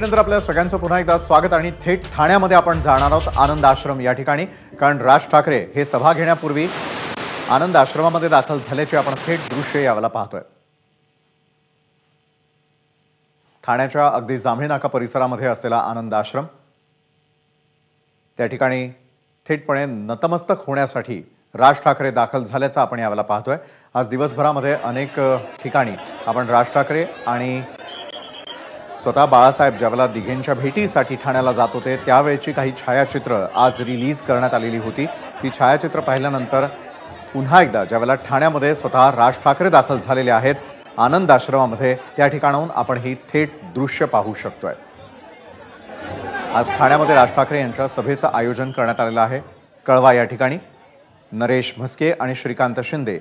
नंतर आपल्या सगळ्यांचं पुन्हा एकदा स्वागत आणि थेट ठाण्यामध्ये आपण जाणार आहोत आनंद आश्रम या ठिकाणी. कारण राज ठाकरे हे सभा घेण्यापूर्वी आनंद आश्रमामध्ये दाखल झाल्याचे आपण थेट दृश्य यावेळेला पाहतोय. ठाण्याच्या अगदी जांभळी नाका परिसरामध्ये असलेला आनंद आश्रम त्या ठिकाणी थेटपणे नतमस्तक होण्यासाठी राज ठाकरे दाखल झाल्याचं आपण यावेळेला पाहतोय. आज दिवसभरामध्ये अनेक ठिकाणी आपण राज ठाकरे आणि स्वतः बाळासाहेब ज्यावेळेला दिघेंच्या भेटीसाठी ठाण्याला जात होते. त्यावेळेची काही छायाचित्र आज रिलीज करण्यात आलेली होती. ती छायाचित्र पाहिल्यानंतर पुन्हा एकदा ज्यावेळेला ठाण्यामध्ये स्वतः राज ठाकरे दाखल झालेले आहेत. आनंद आश्रमामध्ये त्या ठिकाणाहून आपण ही थेट दृश्य पाहू शकतोय. आज ठाण्यामध्ये राज ठाकरे यांच्या सभेचं आयोजन करण्यात आलेलं आहे. कळवा या ठिकाणी नरेश म्हस्के आणि श्रीकांत शिंदे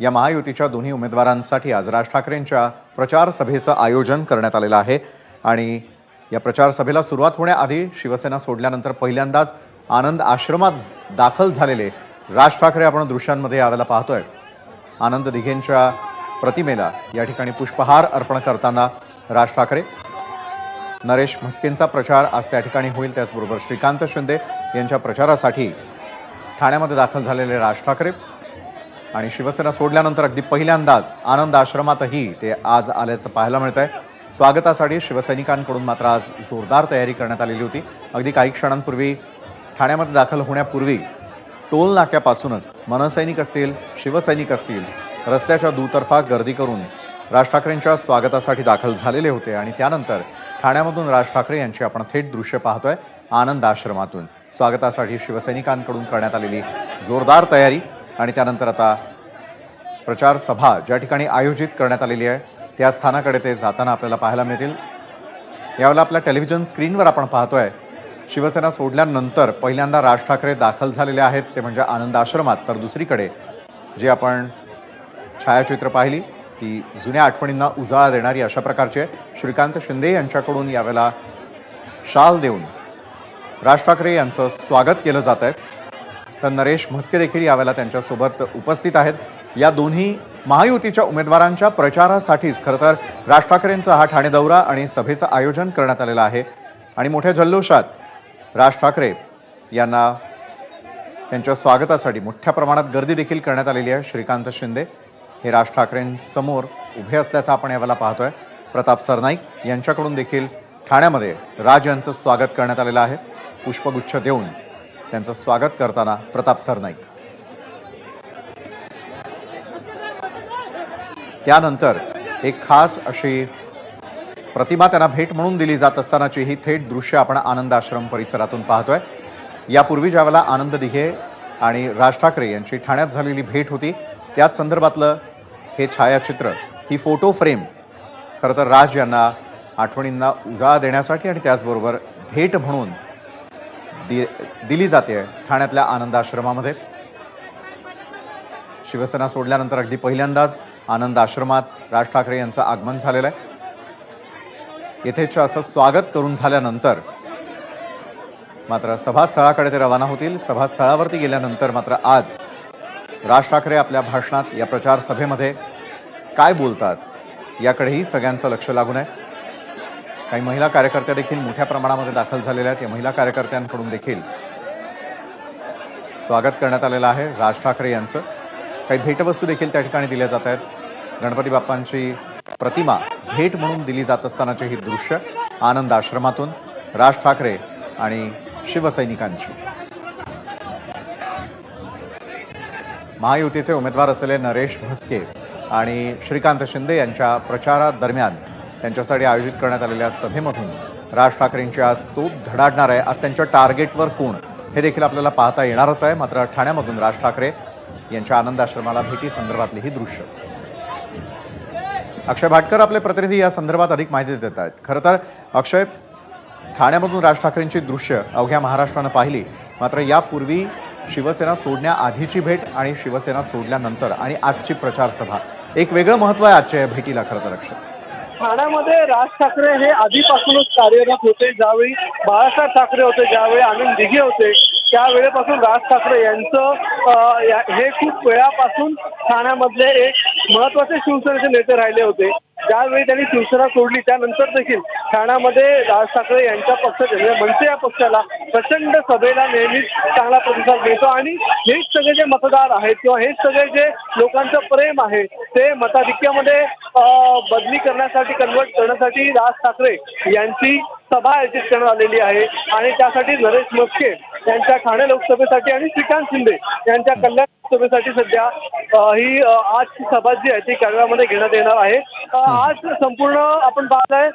या महायुतीच्या दोन्ही उमेदवारांसाठी आज राज ठाकरेंच्या प्रचार सभेचं आयोजन करण्यात आलेलं आहे. आणि या प्रचार सभेला सुरुवात होण्याआधी शिवसेना सोडल्यानंतर पहिल्यांदाच आनंद आश्रमात दाखल झालेले राज ठाकरे आपण दृश्यांमध्ये यावेळेला पाहतोय. आनंद दिघेंच्या प्रतिमेला या ठिकाणी पुष्पहार अर्पण करताना राज ठाकरे. नरेश म्हस्केंचा प्रचार आज त्या ठिकाणी होईल त्याचबरोबर श्रीकांत शिंदे यांच्या प्रचारासाठी ठाण्यामध्ये दाखल झालेले राज ठाकरे. आणि शिवसेना सोडल्यानंतर अगदी पहिल्यांदाच आनंद आश्रमातही ते आज आल्याचं पाहायला मिळत आहे स्वागतासाठी शिवसैनिकांकडून मात्र आज जोरदार तयारी करण्यात आलेली होती. अगदी काही क्षणांपूर्वी ठाण्यामध्ये दाखल होण्यापूर्वी टोल नाक्यापासूनच मनसैनिक असतील शिवसैनिक असतील रस्त्याच्या दुतर्फा गर्दी करून राज ठाकरेंच्या स्वागतासाठी दाखल झालेले होते आणि त्यानंतर ठाण्यामधून राज ठाकरे यांची आपण थेट दृश्य पाहतोय आनंद आश्रमातून. स्वागतासाठी शिवसैनिकांकडून करण्यात आलेली जोरदार तयारी आणि त्यानंतर आता प्रचार सभा ज्या ठिकाणी आयोजित करण्यात आलेली आहे त्या स्थानाकडे ते जाताना आपल्याला पाहायला मिळतील. यावेळेला आपल्या टेलिव्हिजन स्क्रीनवर आपण पाहतोय शिवसेना सोडल्यानंतर पहिल्यांदा राज ठाकरे दाखल झालेले आहेत ते म्हणजे आनंद आश्रमात. तर दुसरीकडे जे आपण छायाचित्र पाहिली ती जुन्या आठवणींना उजाळा देणारी अशा प्रकारचे श्रीकांत शिंदे यांच्याकडून यावेळेला शाल देऊन राज ठाकरे यांचं स्वागत केलं जात आहे. तर नरेश म्हस्के देखील यावेळेला त्यांच्यासोबत उपस्थित आहेत. या दोन्ही महायुतीच्या उमेदवारांच्या प्रचारासाठीच खरं तर राज ठाकरेंचा हा ठाणे दौरा आणि सभेचं आयोजन करण्यात आलेलं आहे. आणि मोठ्या जल्लोषात राज ठाकरे यांना त्यांच्या स्वागतासाठी मोठ्या प्रमाणात गर्दी देखील करण्यात आलेली आहे. श्रीकांत शिंदे हे राज ठाकरेंसमोर उभे असल्याचं आपण यावेळेला पाहतोय. प्रताप सरनाईक यांच्याकडून देखील ठाण्यामध्ये राज यांचं स्वागत करण्यात आलेलं आहे. पुष्पगुच्छ देऊन त्यांचं स्वागत करताना प्रताप सरनाईक त्यानंतर एक खास अशी प्रतिमा त्यांना भेट म्हणून दिली जात असतानाची ही थेट दृश्य आपण आनंद आश्रम परिसरातून पाहतोय. यापूर्वी ज्यावेळेला आनंद दिघे आणि राज ठाकरे यांची ठाण्यात झालेली भेट होती त्याच संदर्भातलं हे छायाचित्र ही फोटो फ्रेम खरं तर राज यांना आठवणींना उजाळा देण्यासाठी आणि त्याचबरोबर भेट म्हणून दि दिली जाते ठाण्यातल्या आनंद आश्रमामध्ये. शिवसेना सोडल्यानंतर अगदी पहिल्यांदाच आनंद आश्रमात राज ठाकरे यांचं आगमन झालेलं आहे. येथेच असं स्वागत करून झाल्यानंतर मात्र सभास्थळाकडे ते रवाना होतील. सभास्थळावरती गेल्यानंतर मात्र आज राज ठाकरे आपल्या भाषणात या प्रचार सभेमध्ये काय बोलतात याकडेही सगळ्यांचं लक्ष लागून आहे. काही महिला कार्यकर्त्या देखील मोठ्या प्रमाणामध्ये दाखल झालेल्या आहेत. या महिला कार्यकर्त्यांकडून देखील स्वागत करण्यात आलेलं आहे राज ठाकरे यांचं. काही भेटवस्तू देखील त्या ठिकाणी दिल्या जात आहेत. गणपती बाप्पांची प्रतिमा भेट म्हणून दिली जात असतानाचे ही दृश्य आनंद आश्रमातून राज ठाकरे आणि शिवसैनिकांची. महायुतीचे उमेदवार असलेले नरेश म्हस्के आणि श्रीकांत शिंदे यांच्या प्रचारादरम्यान त्यांच्यासाठी आयोजित करण्यात आलेल्या सभेमधून राज ठाकरेंची आज तोप धडाडणार आहे. आज त्यांच्या टार्गेटवर कोण? हे देखील आपल्याला पाहता येणारच आहे. मात्र ठाण्यामधून राज ठाकरे यांच्या आनंद आश्रमाला भेटी संदर्भातली ही दृश्य. अक्षय भाटकर आपले प्रतिनिधी या संदर्भात अधिक माहिती देत आहेत. खरं तर अक्षय ठाण्यामधून राज ठाकरेंची दृश्य अवघ्या महाराष्ट्रानं पाहिली. मात्र यापूर्वी शिवसेना सोडण्याआधीची भेट आणि शिवसेना सोडल्यानंतर आणि आजची प्रचार सभा एक वेगळं महत्त्व आहे आजच्या या भेटीला खरं तर अक्षय. ठाण्यामध्ये राज ठाकरे हे आधीपासूनच कार्यरत होते. ज्यावेळी बाळासाहेब ठाकरे होते ज्यावेळी आनंद दिघे होते त्यावेळेपासून राज ठाकरे यांचं या- हे खूप वेळापासून ठाण्यामधले एक महत्त्वाचे शिवसेनेचे नेते राहिले होते. त्यावेळी त्यांनी शिवसेना सोडली त्यानंतर देखील ठाण्यामध्ये राज ठाकरे यांच्या पक्षाचे म्हणजे मनसे या पक्षाला प्रचंड सभेला नेहमीच चांगला प्रतिसाद मिळतो. आणि हेच सगळे जे मतदार आहेत किंवा हेच सगळे जे लोकांचं प्रेम आहे ते मताधिक्यामध्ये बदली करण्यासाठी कन्वर्ट करण्यासाठी राज ठाकरे यांची सभा आयोजित करण्यात आलेली आहे. आणि त्यासाठी नरेश मस्के यांच्या ठाणे लोकसभेसाठी आणि श्रीकांत शिंदे यांच्या कल्याण लोकसभेसाठी सध्या ही आजची सभा जी आहे ती कळव्यामध्ये घेण्यात येणार आहे. आज संपूर्ण आपण पाहताय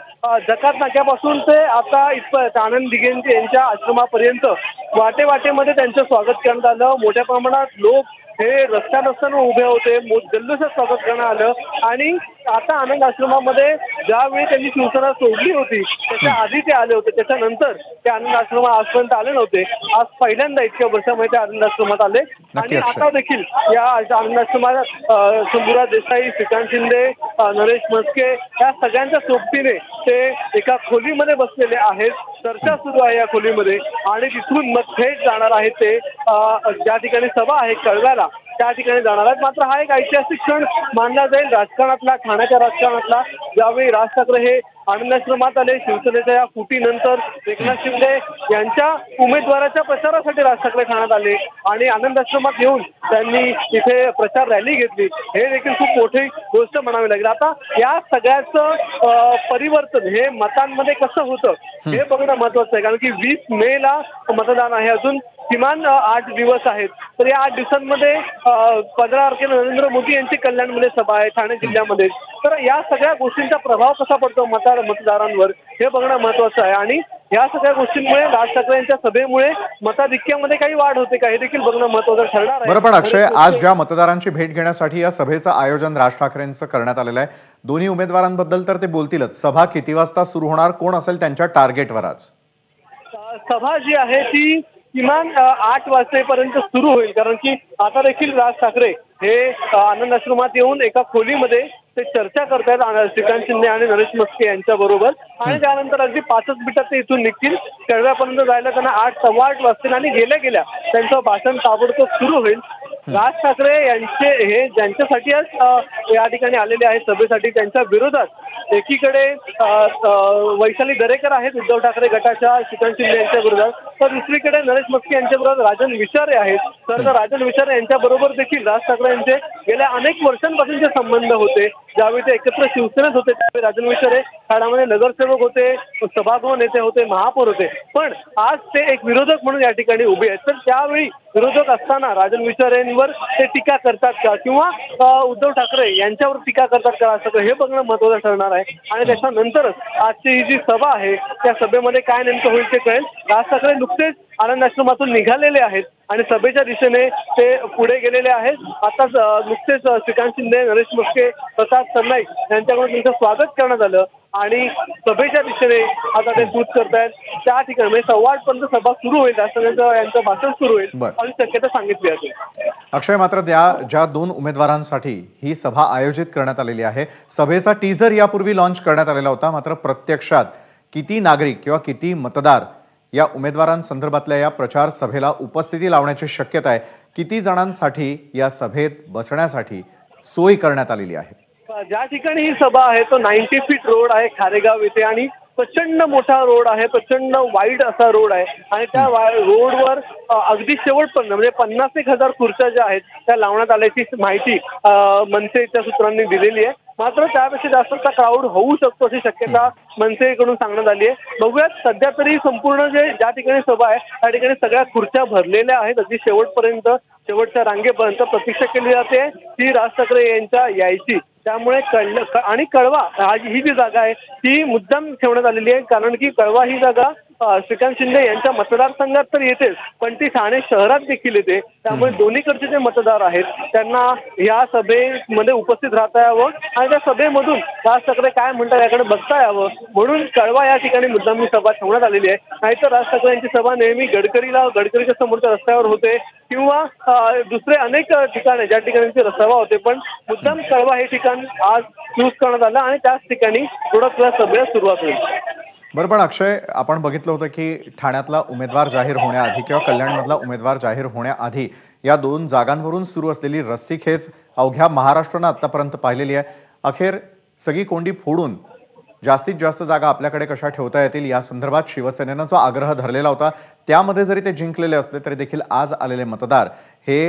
जकात नाक्यापासून ते आता इथपर्यंत आनंद दिघे यांच्या आश्रमापर्यंत वाटेवाटेमध्ये त्यांचं स्वागत करण्यात आलं. मोठ्या प्रमाणात लोक हे रस्त्या रस्त्यानं उभे होते जल्लोषात स्वागत करण्यात आलं. आणि आता आनंद आश्रमामध्ये ज्यावेळी त्यांनी शिवसेना सोडली होती त्याच्या आधी ते आले होते. त्याच्यानंतर ते आनंद आश्रमा आजपर्यंत आले नव्हते. आज पहिल्यांदा इतक्या वर्षामध्ये ते आनंद आश्रमात आले. आणि. आता देखील या आनंद आश्रमात शंभूराज देसाई श्रीकांत शिंदे नरेश म्हस्के या सगळ्यांच्या सोबतीने ते एका खोलीमध्ये बसलेले आहेत. चर्चा सुरू आहे या खोलीमध्ये आणि तिथून मग थेट जाणार आहेत ते ज्या ठिकाणी सभा आहे कळव्याला त्या ठिकाणी जाणार आहेत. मात्र हा एक ऐतिहासिक क्षण मानला जाईल. राजकारणातला ठाण्याच्या राजकारणातला ज्यावेळी राज ठाकरे हे आनंदाश्रमात आले शिवसेनेच्या या फुटीनंतर एकनाथ शिंदे यांच्या उमेदवाराच्या प्रचारासाठी राज ठाकरे ठाण्यात आले आणि आनंदाश्रमात येऊन त्यांनी तिथे प्रचार रॅली घेतली. हे देखील खूप मोठी गोष्ट म्हणावी लागेल. आता या सगळ्याचं परिवर्तन हे मतांमध्ये कसं होतं हे बघणं महत्वाचं आहे. कारण की वीस मे ला मतदान आहे अजून. किमान आठ दिवस आहेत. तर या आठ दिवसांमध्ये पंधरा तारखेला नरेंद्र मोदी यांची कल्याणमध्ये सभा आहे ठाणे जिल्ह्यामध्ये. तर या सगळ्या गोष्टींचा प्रभाव कसा पडतो मतार मतदारांवर? हे बघणं महत्वाचं आहे. आणि या सगळ्या गोष्टींमुळे राज ठाकरे यांच्या सभेमुळे मताधिक्यामध्ये काही वाढ होते का? हे देखील बघणं महत्वाचं ठरणार आहे. बरं पण अक्षय आज ज्या मतदारांची भेट घेण्यासाठी या सभेचं आयोजन राज ठाकरेंचं करण्यात आलेलं आहे दोन्ही उमेदवारांबद्दल तर ते बोलतीलच. सभा किती वाजता सुरू होणार? कोण असेल त्यांच्या टार्गेटवर आज सभा जी आहे ती किमान आठ वाजेपर्यंत सुरू होईल. कारण की आता देखील राज ठाकरे हे आनंद आश्रमात येऊन एका खोलीमध्ये ते चर्चा करतायत आन- श्रीकांत शिंदे आणि नरेश मस्के यांच्या बरोबर. आणि त्यानंतर अगदी पाचच मिनिटात ते इथून निघतील. कळव्यापर्यंत जायला त्यांना आठ सव्वा आठ वाजतील आणि गेल्या गेल्या त्यांचं भाषण ताबडतोब सुरू होईल. राज ठाकरे यांचे हे ज्यांच्यासाठी आज अ, या ठिकाणी आलेले आहेत सभेसाठी त्यांच्या विरोधात एकीकडे वैशाली दरेकर आहेत उद्धव ठाकरे गटाच्या श्रीकांत शिंदे यांच्या विरोधात. तर दुसरीकडे नरेश मस्के यांच्या विरोधात राजन विचारे आहेत. तर राजन विचारे यांच्या बरोबर देखील राज ठाकरे यांचे गेल्या अनेक वर्षांपासूनचे संबंध होते. ज्यावेळी ते एकत्र शिवसेनेत होते त्यावेळी राजन विचारे काळामध्ये नगरसेवक होते सभागृह नेते होते महापौर होते. पण आज ते एक विरोधक म्हणून या ठिकाणी उभे आहेत. तर त्यावेळी विरोधक असताना राजन विचारेंवर ते टीका करतात का? किंवा उद्धव ठाकरे यांच्यावर टीका करतात का? असं हे बघणं महत्वाचं ठरणार आहे. आणि त्याच्यानंतरच आजची ही जी सभा आहे त्या सभेमध्ये काय नेमकं होईल ते कळेल. राज ठाकरे नुकतेच आनंद आश्रमातून निघालेले आहेत. आणि सभेच्या दिशेने ते पुढे गेलेले आहेत. आताच नुकतेच श्रीकांत शिंदे नरेश मस्के प्रसाद सरनाईक यांच्याकडून त्यांचं स्वागत करण्यात आलं. आणि सभेच्या दिशेने आता ते कूच करतायत. त्या ठिकाणी म्हणजे सव्वा आठपर्यंत सभा सुरू होईल. राष्ट्रपतींचं यांचं भाषण सुरू होईल. बरं. अशी शक्यता सांगितली आहे. अक्षय मात्र त्या ज्या दोन उमेदवारांसाठी ही सभा आयोजित करण्यात आलेली आहे सभेचा टीझर यापूर्वी लॉन्च करण्यात आलेला होता. मात्र प्रत्यक्षात किती नागरिक किंवा किती मतदार या उमेदवारांसंदर्भातल्या या प्रचार सभेला उपस्थिती लावण्याची शक्यता आहे. किती जणांसाठी या सभेत बसण्यासाठी सोय करण्यात आलेली आहे? ज्या ठिकाणी ही सभा आहे तो नाईन्टी फीट रोड आहे खारेगाव येथे आणि प्रचंड मोठा रोड आहे प्रचंड वाईड असा रोड आहे. आणि त्या रोडवर अगदी शेवटपर्यंत म्हणजे पन्नास एक हजार खुर्च्या ज्या आहेत त्या लावण्यात आल्याची माहिती मनसेच्या सूत्रांनी दिलेली आहे. मात्र त्यापेक्षा जास्तचा क्राऊड होऊ शकतो अशी शक्यता मनसेकडून सांगण्यात आली आहे. बघूयात सध्या तरी संपूर्ण जे ज्या ठिकाणी सभा आहे त्या ठिकाणी सगळ्या खुर्च्या भरलेल्या आहेत. अगदी शेवटपर्यंत शेवटच्या रांगेपर्यंत प्रतीक्षा केली जाते ती राज ठाकरे यांच्या यायची. त्यामुळे कळलं क- आणि कळवा आज ही जी जागा आहे ती मुद्दाम ठेवण्यात आलेली आहे. कारण की कळवा ही जागा श्रीकांत शिंदे यांच्या मतदारसंघात तर येतेच पण ती ठाणे शहरात देखील येते. त्यामुळे दोन्हीकडचे जे मतदार आहेत त्यांना या सभेमध्ये उपस्थित राहता यावं आणि त्या सभेमधून राज ठाकरे काय म्हणतात याकडे बघता यावं म्हणून कळवा या ठिकाणी मुद्दाम ही सभा ठेवण्यात आलेली आहे. नाहीतर राज ठाकरे यांची सभा नेहमी गडकरीला गडकरीच्या समोरच्या रस्त्यावर होते किंवा दुसरे अनेक ठिकाणे ज्या ठिकाणी सभा होते पण मुद्दाम कळवा हे ठिकाण आज चूज करण्यात आलं आणि त्याच ठिकाणी थोडं सभेला सुरुवात होईल. बरं पण अक्षय आपण बघितलं होतं की ठाण्यातला उमेदवार जाहीर होण्याआधी किंवा कल्याणमधला उमेदवार जाहीर होण्याआधी या दोन जागांवरून सुरू असलेली रस्सीखेच अवघ्या महाराष्ट्रानं आतापर्यंत पाहिलेली आहे. अखेर सगळी कोंडी फोडून जास्तीत जास्त जागा आपल्याकडे कशा ठेवता येतील या संदर्भात शिवसेनेनं जो आग्रह धरलेला होता त्यामध्ये जरी ते जिंकलेले असले तरी देखील आज आलेले मतदार हे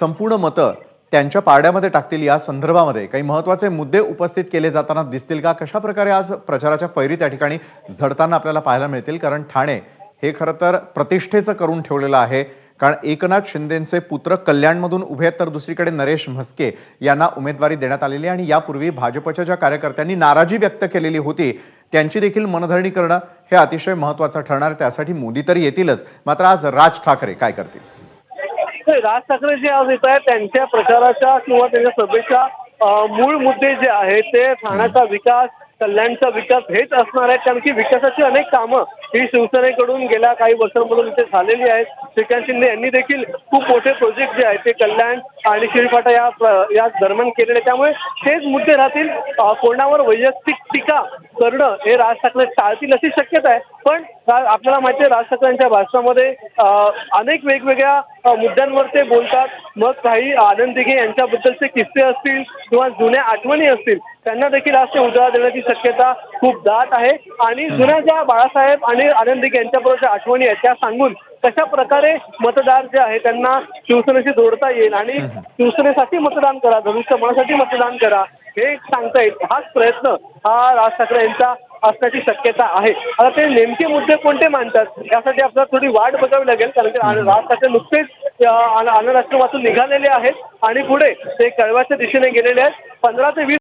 संपूर्ण मतं त्यांच्या पारड्यामध्ये टाकतील या संदर्भामध्ये. काही महत्त्वाचे मुद्दे उपस्थित केले जाताना दिसतील का? कशा प्रकारे आज प्रचाराच्या पैरी त्या ठिकाणी झडताना आपल्याला पाहायला मिळतील? कारण ठाणे हे खरं तर प्रतिष्ठेचं करून ठेवलेलं आहे. कारण एकनाथ शिंदेचे पुत्र कल्याणमधून उभे तर दुसरीकडे नरेश म्हस्के यांना उमेदवारी देण्यात आलेली आहे. आणि यापूर्वी भाजपच्या ज्या कार्यकर्त्यांनी नाराजी व्यक्त केलेली होती त्यांची देखील मनधरणी करणं हे अतिशय महत्वाचं ठरणार त्यासाठी मोदी तर येतीलच. मात्र आज राज ठाकरे काय करतील? नाही, राज ठाकरे जे आज येत आहेत त्यांच्या प्रचाराच्या किंवा त्यांच्या सभेच्या मूळ मुद्दे जे आहेत ते ठाण्याचा विकास कल्याणचा विकास हेच असणार आहेत कारण की विकासाची अनेक कामं ही शिवसेनेकडून गेल्या काही वर्षांमधून इथे झालेली आहेत. श्रीकांत शिंदे यांनी देखील खूप मोठे प्रोजेक्ट जे आहेत ते कल्याण आणि शिळफाटा या या दरम्यान केलेले त्यामुळे तेच मुद्दे राहतील. कोणावर वैयक्तिक टीका करणं हे राज ठाकरे टाळतील अशी शक्यता आहे. पण आपल्याला माहिती आहे राज ठाकरे यांच्या भाषणामध्ये अनेक वेगवेगळ्या मुद्द्यांवर ते बोलतात. मग काही आनंद दिघे यांच्याबद्दलचे किस्से असतील किंवा जुन्या आठवणी असतील त्यांना देखील आज ते उजाळा देण्याची शक्यता खूप दाट आहे. आणि जुन्या ज्या बाळासाहेब आणि आनंद दिघे यांच्याबरोबरच्या आठवणी आहेत त्या सांगून कशा प्रकारे मतदार जे आहे त्यांना शिवसेनेशी जोडता येईल आणि शिवसेनेसाठी मतदान करा धनुष्यबाणासाठी मतदान करा हे सांगता येईल. हाच प्रयत्न हा राज ठाकरे यांचा असण्याची शक्यता आहे. आता ते नेमके मुद्दे कोणते मांडतात यासाठी आपल्याला थोडी वाट बघावी लागेल कारण की राज ठाकरे नुकतेच अ, आन- आश्रमातून निघालेले आहेत. आणि पुढे ते कळव्याच्या दिशेने गेलेले आहेत. पंधरा ते वीस